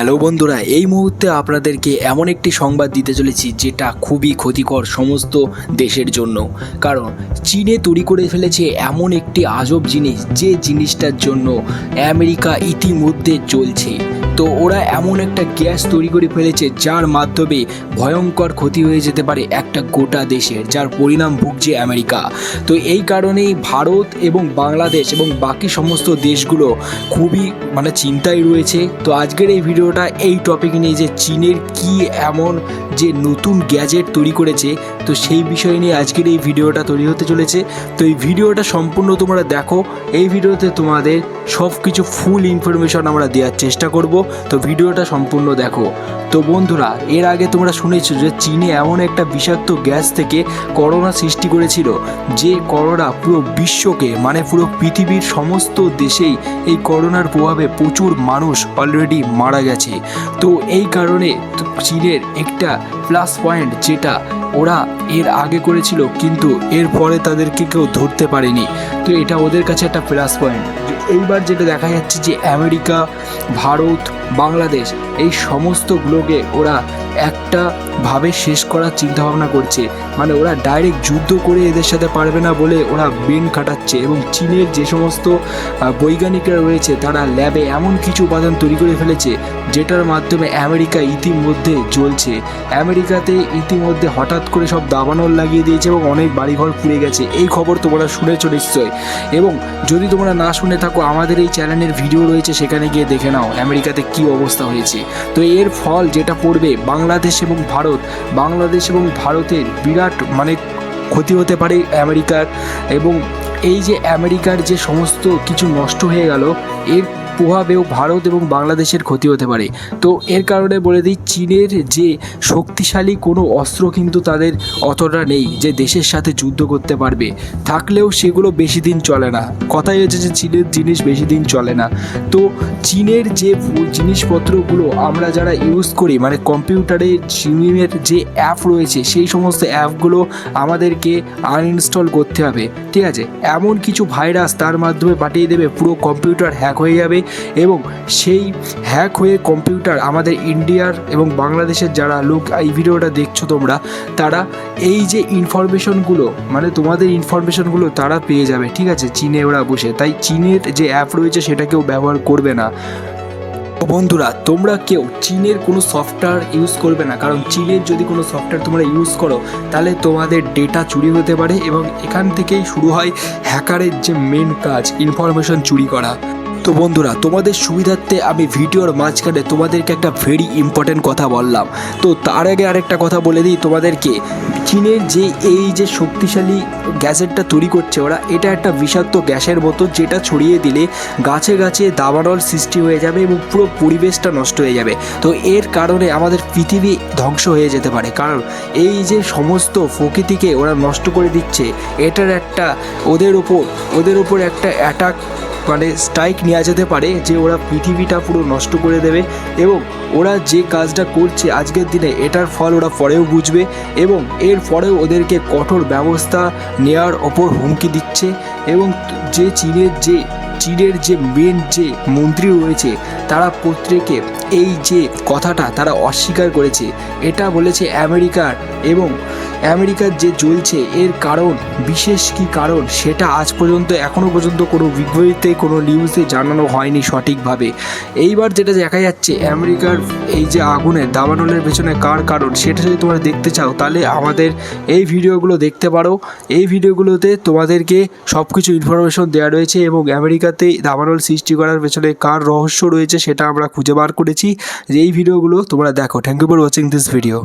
Hello বন্ধুরা, এই মুহূর্তে আপনাদেরকে এমন একটি সংবাদ দিতে চলেছি যেটা খুবই ক্ষতিকর সমস্ত দেশের জন্য। কারণ চীনে তৈরি করে ফেলেছে এমন একটি আজব জিনিস, যে জিনিসটার জন্য আমেরিকা ইতিমধ্যে চলছে। তো ওরা এমন একটা গ্যাস তৈরি করে ফেলেছে যার মাধ্যমে ভয়ঙ্কর ক্ষতি হয়ে যেতে পারে একটা গোটা দেশের, যার পরিণাম ভুগছে আমেরিকা। তো এই কারণেই ভারত এবং বাংলাদেশ এবং বাকি সমস্ত দেশগুলো খুবই মানে চিন্তায় রয়েছে। তো আজকের এই ভিডিওটা এই টপিক নিয়ে যে চীনের কি এমন যে নতুন গ্যাজেট তৈরি করেছে তো সেই বিষয় নিয়ে আজকের এই ভিডিওটা তৈরি হতে চলেছে। তো এই ভিডিওটা সম্পূর্ণ তোমরা দেখো। এই ভিডিওতে তোমাদের সব কিছু ফুল ইনফরমেশন আমরা দেওয়ার চেষ্টা করব। তো ভিডিওটা সম্পূর্ণ দেখো। তো বন্ধুরা, এর আগে তোমরা শুনেছো যে চীনে এমন একটা বিষাক্ত গ্যাস থেকে করোনা সৃষ্টি করেছিল, যে করোনা পুরো বিশ্বকে মানে পুরো পৃথিবীর সমস্ত দেশেই এই করোনার প্রভাবে প্রচুর মানুষ অলরেডি মারা গেছে। তো এই কারণে চীনের একটা প্লাস পয়েন্ট যেটা ওরা এর আগে করেছিল, কিন্তু এর পরে তাদেরকে কেউ ধরতে পারেনি। তো এটা ওদের কাছে একটা প্লাস পয়েন্ট এইবার যেটা দেখা যাচ্ছে যে আমেরিকা, ভারত, বাংলাদেশ এই সমস্ত সমস্তগুলোকে ওরা একটা ভাবে শেষ করার চিন্তা ভাবনা করছে। মানে ওরা ডাইরেক্ট যুদ্ধ করে এদের সাথে পারবে না বলে ওরা বেন কাটাচ্ছে এবং চীনের যে সমস্ত বৈজ্ঞানিকরা রয়েছে তারা ল্যাবে এমন কিছু উপাদান তৈরি করে ফেলেছে যেটার মাধ্যমে আমেরিকা ইতিমধ্যে জ্বলছে। আমেরিকাতে ইতিমধ্যে হঠাৎ করে সব দাবানল লাগিয়ে দিয়েছে এবং অনেক বাড়িঘর পুড়ে গেছে। এই খবর তোমরা শুনেছো নিশ্চয় এবং যদি তোমরা না শুনে থাকো, আমাদের এই চ্যানেলের ভিডিও রয়েছে, সেখানে গিয়ে দেখে নাও আমেরিকাতে কি অবস্থা হয়েছে। তো এর ফল যেটা পড়বে বাংলাদেশ এবং ভারত, বাংলাদেশ এবং ভারতের বিরাট মানে ক্ষতি হতে পারে আমেরিকার এবং এই যে আমেরিকার যে সমস্ত কিছু নষ্ট হয়ে গেল, এর প্রভাবেও ভারত এবং বাংলাদেশের ক্ষতি হতে পারে। তো এর কারণে বলে দিই, চীনের যে শক্তিশালী কোনো অস্ত্র কিন্তু তাদের অতটা নেই যে দেশের সাথে যুদ্ধ করতে পারবে। থাকলেও সেগুলো বেশি দিন চলে না। কথাই হচ্ছে যে চীনের জিনিস বেশি দিন চলে না। তো চীনের যে জিনিসপত্রগুলো আমরা যারা ইউজ করি মানে কম্পিউটারে চীনের যে অ্যাপ রয়েছে, সেই সমস্ত অ্যাপগুলো আমাদেরকে আনইনস্টল করতে হবে। ঠিক আছে? এমন কিছু ভাইরাস তার মাধ্যমে পাঠিয়ে দেবে, পুরো কম্পিউটার হ্যাক হয়ে যাবে। এবং সেই হ্যাক হয়ে কম্পিউটার আমাদের ইন্ডিয়ার এবং বাংলাদেশের যারা লোক এই ভিডিওটা দেখছ তোমরা, তারা এই যে ইনফরমেশনগুলো মানে তোমাদের ইনফরমেশনগুলো তারা পেয়ে যাবে, ঠিক আছে? চীনে ওরা বসে। তাই চীনের যে অ্যাপ রয়েছে সেটা কেউ ব্যবহার করবে না। বন্ধুরা, তোমরা কেউ চীনের কোনো সফটওয়্যার ইউজ করবে না, কারণ চীনের যদি কোনো সফটওয়্যার তোমরা ইউজ করো, তাহলে তোমাদের ডেটা চুরি হতে পারে এবং এখান থেকেই শুরু হয় হ্যাকারের যে মেন কাজ ইনফরমেশন চুরি করা। তো বন্ধুরা, তোমাদের সুবিধার্থে আমি ভিডিওর মাঝখানে তোমাদেরকে একটা ভেরি ইম্পর্ট্যান্ট কথা বললাম। তো তার আগে আরেকটা কথা বলে দিই তোমাদেরকে। চীনের যে এই যে শক্তিশালী গ্যাসেটটা তৈরি করছে ওরা, এটা একটা বিষাক্ত গ্যাসের মতো যেটা ছড়িয়ে দিলে গাছে গাছে দাবানল সৃষ্টি হয়ে যাবে এবং পুরো পরিবেশটা নষ্ট হয়ে যাবে। তো এর কারণে আমাদের পৃথিবী ধ্বংস হয়ে যেতে পারে। কারণ এই যে সমস্ত প্রকৃতিকে ওরা নষ্ট করে দিচ্ছে, এটার একটা ওদের ওপর ওদের ওপর একটা অ্যাটাক মানে স্ট্রাইক নেওয়া যেতে পারে যে ওরা পৃথিবীটা পুরো নষ্ট করে দেবে এবং ওরা যে কাজটা করছে আজকের দিনে এটার ফল ওরা পরেও বুঝবে এবং এর পরেও ওদেরকে কঠোর ব্যবস্থা নেওয়ার ওপর হুমকি দিচ্ছে এবং যে চীনের যে চীনের যে মেন যে মন্ত্রী রয়েছে, তারা প্রত্যেকে এই যে কথাটা তারা অস্বীকার করেছে, এটা বলেছে আমেরিকার এবং আমেরিকার যে জ্বলছে, এর কারণ, বিশেষ কি কারণ, সেটা আজ পর্যন্ত এখনও পর্যন্ত কোনো বিজ্ঞপ্তিতে কোনো নিউজে জানানো হয়নি সঠিকভাবে। এইবার যেটা দেখা যাচ্ছে, আমেরিকার এই যে আগুনের দাবানলের পেছনে কার কারণ, সেটা যদি তোমরা দেখতে চাও, তাহলে আমাদের এই ভিডিওগুলো দেখতে পারো। এই ভিডিওগুলোতে তোমাদেরকে সব কিছু ইনফরমেশন দেওয়া রয়েছে এবং আমেরিকাতে দাবানল সৃষ্টি করার পেছনে কার রহস্য রয়েছে সেটা আমরা খুঁজে বার করেছি। যে এই ভিডিওগুলো তোমরা দেখো। Thank you for watching this video